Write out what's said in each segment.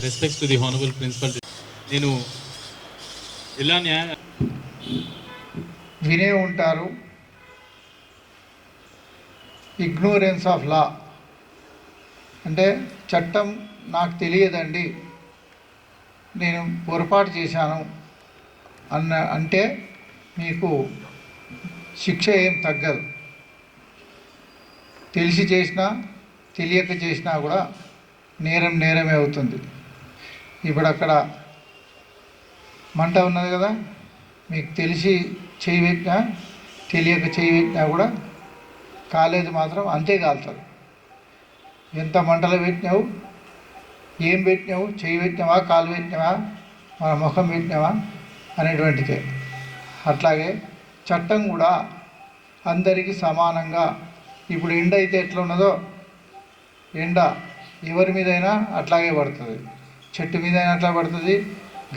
Respects to the honourable principal నేను జిల్లా న్యాయ వినే ఉంటారు. ఇగ్నోరెన్స్ ఆఫ్ లా అంటే చట్టం నాకు తెలియదండి. నేను పొరపాటు చేశాను. అన్న అంటే మీకు శిక్ష ఏం తగ్గదు. తెలిసి చేసినా తెలియక చేసినా కూడా నేరం నేరమే అవుతుంది. ఇప్పుడు అక్కడ మంట ఉన్నది కదా మీకు తెలిసి చేయి పెట్టినా తెలియక చేయి పెట్టినా కూడా కాలేదు మాత్రం అంతే కాలుతుంది. ఎంత మంటలు పెట్టినావు ఏం పెట్టినావు చేయి పెట్టినావా కాలు పెట్టినావా మన ముఖం పెట్టినావా అనేటువంటిదే అట్లాగే చట్టం కూడా అందరికీ సమానంగా ఇప్పుడు ఎండ అయితే ఎట్లా ఉన్నదో ఎండ ఎవరి మీదైనా అట్లాగే పడుతుంది. చెట్టు మీద అయినా అట్లా పడుతుంది.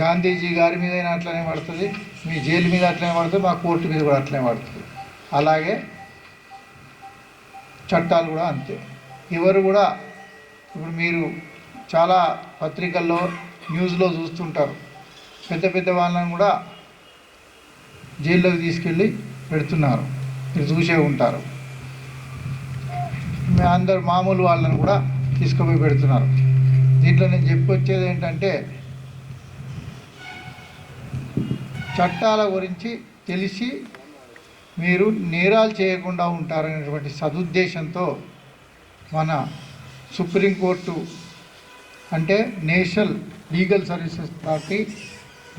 గాంధీజీ గారి మీద అయినా అట్లనే పడుతుంది. మీ జైలు మీద అట్లనే పడుతుంది. మా కోర్టు మీద కూడా అట్లనే పడుతుంది. అలాగే చట్టాలు కూడా అంతే. ఎవరు కూడా ఇప్పుడు మీరు చాలా పత్రికల్లో న్యూస్లో చూస్తుంటారు. పెద్ద పెద్ద వాళ్ళని కూడా జైల్లోకి తీసుకెళ్ళి పెడుతున్నారు. మీరు చూసే ఉంటారు. అందరు మామూలు వాళ్ళని కూడా తీసుకుపోయి పెడుతున్నారు. దీంట్లో నేను చెప్పొచ్చేది ఏంటంటే చట్టాల గురించి తెలిసి మీరు నేరాలు చేయకుండా ఉంటారనేటువంటి సదుద్దేశంతో మన సుప్రీంకోర్టు అంటే నేషనల్ లీగల్ సర్వీసెస్ పార్టీ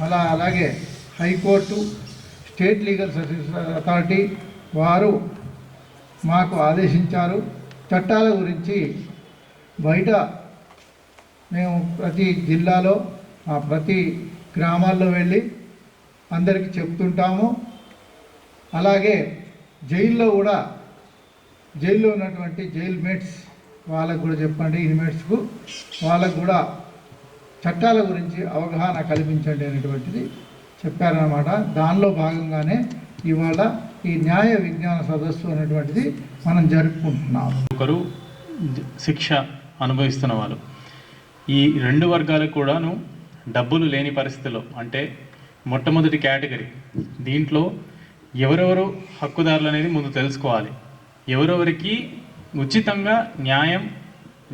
అలా అలాగే high court state legal service authority వారు మాకు ఆదేశించారు. చట్టాల గురించి బయట మేము ప్రతి జిల్లాలో ఆ ప్రతి గ్రామాల్లో వెళ్ళి అందరికీ చెప్తుంటాము. అలాగే జైల్లో కూడా జైల్లో ఉన్నటువంటి జైల్ మేట్స్ వాళ్ళకు కూడా చెప్పండి ఇన్మేట్స్కు వాళ్ళకు కూడా చట్టాల గురించి అవగాహన కల్పించండి అనేటువంటిది చెప్పారన్నమాట. దానిలో భాగంగానే ఇవాళ ఈ న్యాయ విజ్ఞాన సదస్సు అనేటువంటిది మనం జరుపుకుంటున్నాం ఒకరు శిక్ష అనుభవిస్తున్న వాళ్ళు. ఈ రెండు వర్గాలకు కూడాను డబ్బులు లేని పరిస్థితిలో అంటే మొట్టమొదటి కేటగిరీ దీంట్లో ఎవరెవరు హక్కుదారులు అనేది ముందు తెలుసుకోవాలి. ఎవరెవరికి ఉచితంగా న్యాయం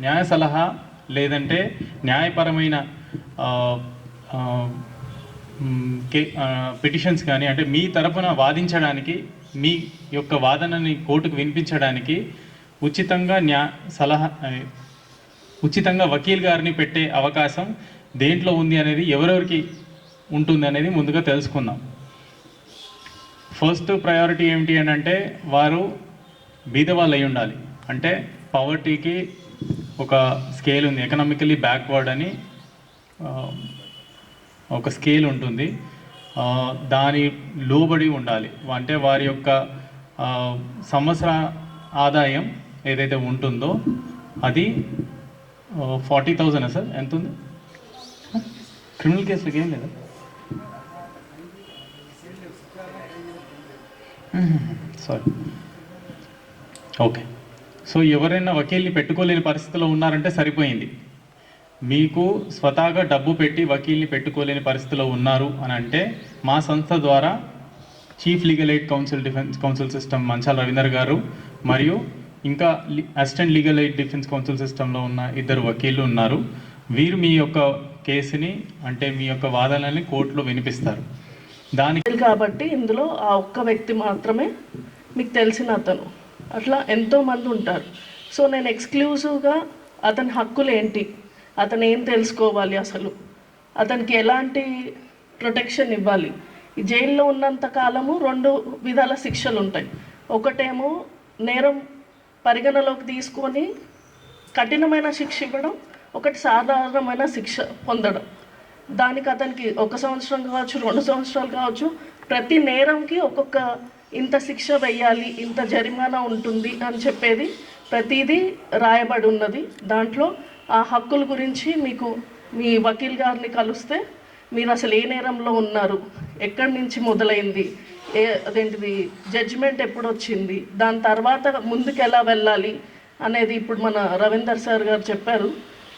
న్యాయ సలహా లేదంటే న్యాయపరమైన పిటిషన్స్ కానీ అంటే మీ తరపున వాదించడానికి మీ యొక్క వాదనని కోర్టుకు వినిపించడానికి ఉచితంగా న్యా సలహా ఉచితంగా వకీల్ గారిని పెట్టే అవకాశం దేంట్లో ఉంది అనేది ఎవరెవరికి ఉంటుంది అనేది ముందుగా తెలుసుకుందాం. ఫస్ట్ ప్రయారిటీ ఏమిటి అని అంటే వారు బీదవాళ్ళు అయి ఉండాలి. అంటే పవర్టీకి ఒక స్కేల్ ఉంది ఎకనామికలీ బ్యాక్వర్డ్ అని ఒక స్కేల్ ఉంటుంది. దాని లోబడి ఉండాలి. అంటే వారి యొక్క సంవత్సర ఆదాయం ఏదైతే ఉంటుందో అది ఫార్టీ థౌజండ్ సార్? ఎంత ఉంది? క్రిమినల్ కేసులకి ఏం లేదా? సారీ. ఓకే. సో ఎవరైనా వకీల్ని పెట్టుకోలేని పరిస్థితిలో ఉన్నారంటే సరిపోయింది. మీకు స్వతహాగా డబ్బు పెట్టి వకీల్ని పెట్టుకోలేని పరిస్థితిలో ఉన్నారు అని అంటే మా సంస్థ ద్వారా chief legal aid council defence council system Manchala Ravinder గారు మరియు ఇంకా assistant legal aid defence council సిస్టంలో ఉన్న ఇద్దరు వకీళ్ళు ఉన్నారు. వీరు మీ యొక్క కేసుని అంటే మీ యొక్క వాదనల్ని కోర్టులో వినిపిస్తారు. దానికి కాబట్టి ఇందులో ఆ ఒక్క వ్యక్తి మాత్రమే మీకు తెలిసిన అతను. అట్లా ఎంతోమంది ఉంటారు. సో నేను ఎక్స్క్లూజివ్గా అతని హక్కులు ఏంటి అతను ఏం తెలుసుకోవాలి అసలు? అతనికి ఎలాంటి ప్రొటెక్షన్ ఇవ్వాలి? ఈ జైల్లో ఉన్నంత కాలము రెండు విధాల శిక్షలు ఉంటాయి ఒకటేమో నేరం పరిగణలోకి తీసుకొని కఠినమైన శిక్ష ఇవ్వడం ఒకటి సాధారణమైన శిక్ష పొందడం. దానికి అతనికి ఒక సంవత్సరం కావచ్చు రెండు సంవత్సరాలు కావచ్చు ప్రతి నేరంకి ఒక్కొక్క ఇంత శిక్ష వెయ్యాలి ఇంత జరిమానా ఉంటుంది అని చెప్పేది ప్రతిదీ రాయబడి ఉన్నది. దాంట్లో ఆ హక్కుల గురించి మీకు మీ వకీల్ గారిని కలిస్తే మీరు అసలు ఏ నేరంలో ఉన్నారు? ఎక్కడి నుంచి మొదలైంది? ఏ అదేంటిది జడ్జిమెంట్ ఎప్పుడు వచ్చింది? దాని తర్వాత ముందుకు ఎలా వెళ్ళాలి అనేది ఇప్పుడు మన రవీందర్ సార్ గారు చెప్పారు.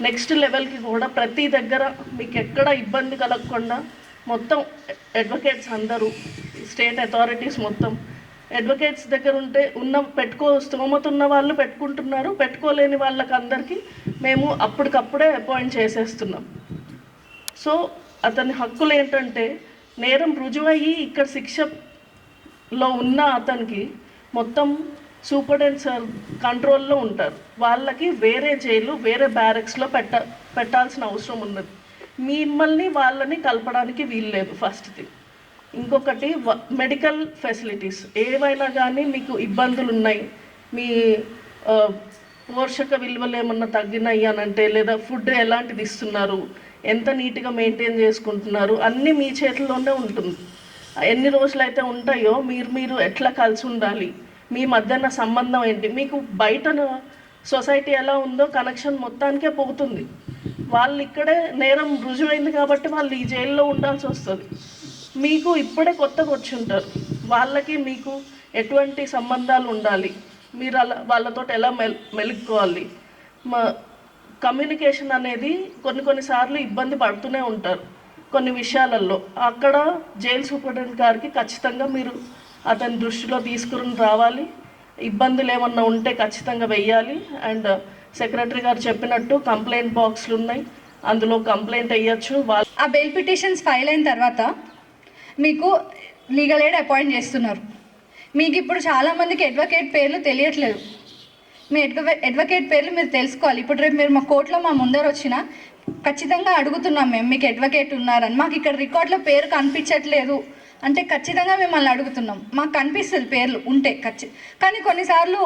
నెక్స్ట్ లెవెల్కి కూడా ప్రతి దగ్గర మీకు ఎక్కడ ఇబ్బంది కలగకుండా మొత్తం అడ్వకేట్స్ అందరూ స్టేట్ అథారిటీస్ మొత్తం అడ్వకేట్స్ దగ్గర ఉంటే ఉన్న పెట్టుకో స్తోమత ఉన్న వాళ్ళు పెట్టుకుంటున్నారు. పెట్టుకోలేని వాళ్ళకి అందరికీ మేము అప్పటికప్పుడే అపాయింట్ చేసేస్తున్నాం. సో అతని హక్కులు ఏంటంటే నేరం రుజువయ్యి ఇక్కడ శిక్షలో ఉన్న అతనికి మొత్తం సూపరింటెండెంట్ సార్ కంట్రోల్లో ఉంటారు. వాళ్ళకి వేరే జైలు వేరే బ్యారెక్స్లో పెట్ట పెట్టాల్సిన అవసరం ఉన్నది. మిమ్మల్ని వాళ్ళని కలపడానికి వీల్లేదు ఫస్ట్ థింగ్. ఇంకొకటి మెడికల్ ఫెసిలిటీస్ ఏవైనా కానీ మీకు ఇబ్బందులు ఉన్నాయి మీ పోషక విలువలు ఏమన్నా తగ్గినాయి అని అంటే లేదా ఫుడ్ ఎలాంటిది ఇస్తున్నారు ఎంత నీట్గా మెయింటైన్ చేసుకుంటున్నారు అన్నీ మీ చేతిలోనే ఉంటుంది. ఎన్ని రోజులు అయితే ఉంటాయో మీరు మీరు ఎట్లా కలిసి ఉండాలి మీ మధ్యన సంబంధం ఏంటి మీకు బయట సొసైటీ ఎలా ఉందో కనెక్షన్ మొత్తానికే పోతుంది. వాళ్ళు ఇక్కడే నేరం రుజువైంది కాబట్టి వాళ్ళు ఈ జైల్లో ఉండాల్సి వస్తుంది మీకు ఇప్పుడే కొత్తగా వచ్చింటారు వాళ్ళకి మీకు ఎటువంటి సంబంధాలు ఉండాలి? మీరు అలా వాళ్ళతో ఎలా మెల్ మెలుక్కోవాలి? మా కమ్యూనికేషన్ అనేది కొన్ని కొన్నిసార్లు ఇబ్బంది పడుతూనే ఉంటారు కొన్ని విషయాలలో అక్కడ జైలు సూపరింటెండెంట్ గారికి ఖచ్చితంగా మీరు అతని దృష్టిలో తీసుకుని రావాలి. ఇబ్బందులు ఏమన్నా ఉంటే ఖచ్చితంగా వెయ్యాలి. అండ్ సెక్రటరీ గారు చెప్పినట్టు కంప్లైంట్ బాక్స్లు ఉన్నాయి. అందులో కంప్లైంట్ వేయచ్చు. వాళ్ళు ఆ బెయిల్ పిటిషన్స్ ఫైల్ అయిన తర్వాత మీకు లీగల్ ఎయిడ్ అపాయింట్ చేస్తున్నారు. మీకు ఇప్పుడు చాలామందికి అడ్వకేట్ పేర్లు తెలియట్లేదు. మీ అడ్వకే అడ్వకేట్ పేర్లు మీరు తెలుసుకోవాలి. ఇప్పుడు రేపు మీరు మా కోర్టులో మా ముందర వచ్చినా ఖచ్చితంగా అడుగుతున్నాం మేము మీకు అడ్వకేట్ ఉన్నారని. మాకు ఇక్కడ రికార్డులో పేరు కనిపించట్లేదు. అంటే ఖచ్చితంగా మిమ్మల్ని అడుగుతున్నాం. మాకు కనిపిస్తుంది పేర్లు ఉంటే ఖచ్చి కానీ కొన్నిసార్లు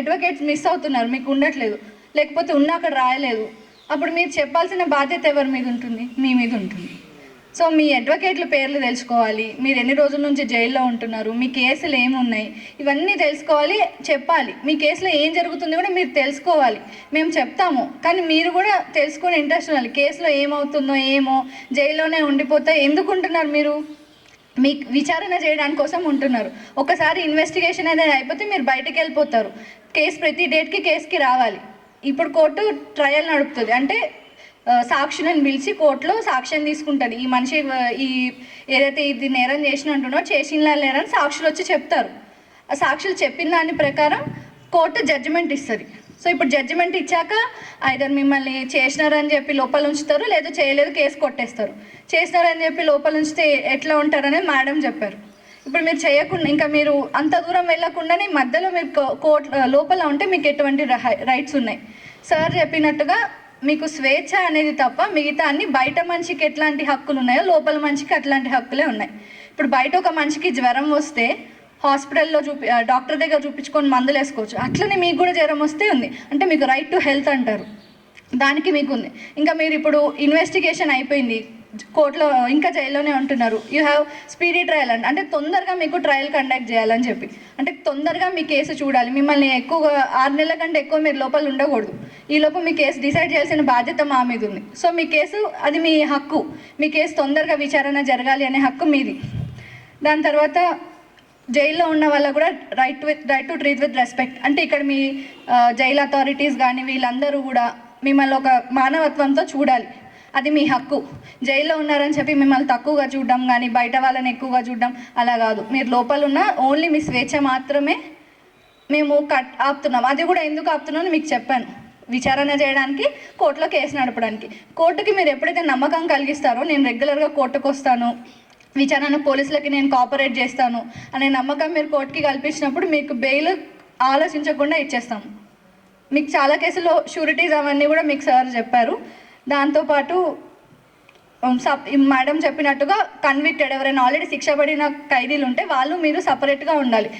అడ్వకేట్స్ మిస్ అవుతున్నారు. మీకు ఉండట్లేదు. లేకపోతే ఉన్నా అక్కడ రాయలేదు. అప్పుడు మీరు చెప్పాల్సిన బాధ్యత ఎవరి మీద ఉంటుంది? మీ మీద ఉంటుంది. సో మీ అడ్వకేట్ల పేర్లు తెలుసుకోవాలి. మీరు ఎన్ని రోజుల నుంచి జైల్లో ఉంటున్నారు? మీ కేసులు ఏమున్నాయి? ఇవన్నీ తెలుసుకోవాలి చెప్పాలి. మీ కేసులో ఏం జరుగుతుంది కూడా మీరు తెలుసుకోవాలి. మేము చెప్తాము. కానీ మీరు కూడా తెలుసుకుని ఇంట్రెస్ట్ ఉండాలి. కేసులో ఏమవుతుందో ఏమో జైల్లోనే ఉండిపోతే ఎందుకు ఉంటున్నారు మీరు? మీ విచారణ చేయడానికి కోసం ఉంటున్నారు. ఒకసారి ఇన్వెస్టిగేషన్ అనేది అయిపోతే మీరు బయటకు వెళ్ళిపోతారు. కేసు ప్రతి డేట్కి కేసుకి రావాలి. ఇప్పుడు కోర్టు ట్రయల్ నడుపుతుంది. అంటే సాక్షులను పిలిచి కోర్టులో సాక్ష్యం తీసుకుంటుంది. ఈ మనిషి ఈ ఏదైతే ఇది నేరం చేసిన చేసినలా చేసిన లేరని సాక్షులు వచ్చి చెప్తారు. ఆ సాక్షులు చెప్పిన దాని ప్రకారం కోర్టు జడ్జిమెంట్ ఇస్తుంది. సో ఇప్పుడు జడ్జిమెంట్ ఇచ్చాక ఐదర్ మిమ్మల్ని చేసినారని చెప్పి లోపల ఉంచుతారు లేదా చేయలేదు కేసు కొట్టేస్తారు. చేసినారని చెప్పి లోపల ఉంచితే ఎట్లా ఉంటారనేది మేడం చెప్పారు. ఇప్పుడు మీరు చేయకుండా ఇంకా మీరు అంత దూరం వెళ్ళకుండానే మధ్యలో మీరు కోర్టు కోర్ట్ లోపల ఉంటే మీకు ఎటువంటి రైట్స్ ఉన్నాయి. సార్ చెప్పినట్టుగా మీకు స్వేచ్ఛ అనేది తప్ప మిగతా అన్ని బయట మనిషికి ఎట్లాంటి హక్కులు ఉన్నాయో లోపల మనిషికి అట్లాంటి హక్కులే ఉన్నాయి. ఇప్పుడు బయట ఒక మనిషికి జ్వరం వస్తే హాస్పిటల్లో చూపి డాక్టర్ దగ్గర చూపించుకొని మందులు వేసుకోవచ్చు. అట్లనే మీకు కూడా జ్వరం వస్తే ఉంది. అంటే మీకు రైట్ టు హెల్త్ అంటారు. దానికి మీకు ఉంది ఇంకా మీరు ఇప్పుడు ఇన్వెస్టిగేషన్ అయిపోయింది. కోర్టులో ఇంకా జైల్లోనే ఉంటున్నారు. You have speedy trial and అంటే తొందరగా మీకు ట్రయల్ కండక్ట్ చేయాలని చెప్పి. అంటే తొందరగా మీ కేసు చూడాలి. మిమ్మల్ని ఎక్కువగా ఆరు నెలల కంటే ఎక్కువ మీరు లోపల ఉండకూడదు. ఈ లోపు మీ కేసు డిసైడ్ చేయాల్సిన బాధ్యత మా మీద ఉంది. సో మీ కేసు అది మీ హక్కు. మీ కేసు తొందరగా విచారణ జరగాలి అనే హక్కు మీది. దాని తర్వాత జైల్లో ఉన్న వాళ్ళ కూడా right with right to treat with respect అంటే ఇక్కడ మీ జైల్ అథారిటీస్ కానీ వీళ్ళందరూ కూడా మిమ్మల్ని ఒక మానవత్వంతో చూడాలి. అది మీ హక్కు. జైల్లో ఉన్నారని చెప్పి మిమ్మల్ని తక్కువగా చూడడం కానీ బయట వాళ్ళని ఎక్కువగా చూడడం అలా కాదు. మీరు లోపల ఉన్న ఓన్లీ మీ స్వేచ్ఛ మాత్రమే మేము కట్ ఆపుతున్నాం. అది కూడా ఎందుకు ఆపుతున్నామని మీకు చెప్పాను. విచారణ చేయడానికి కోర్టులో కేసు నడపడానికి. కోర్టుకి మీరు ఎప్పుడైతే నమ్మకం కలిగిస్తారో నేను రెగ్యులర్గా కోర్టుకు వస్తాను. విచారణ పోలీసులకి నేను కోఆపరేట్ చేస్తాను అనే నమ్మకం మీరు కోర్టుకి కల్పించినప్పుడు మీకు బెయిల్ ఆలోచించకుండా ఇచ్చేస్తాము మీకు చాలా కేసులో షూరిటీస్ అవన్నీ కూడా మీకు సార్ చెప్పారు. దాంతోపాటు సప్ మేడం చెప్పినట్టుగా కన్విక్టెడ్ ఎవరైనా ఆల్రెడీ శిక్ష పడిన ఖైదీలు ఉంటే వాళ్ళు మీరు సపరేట్గా ఉండాలి.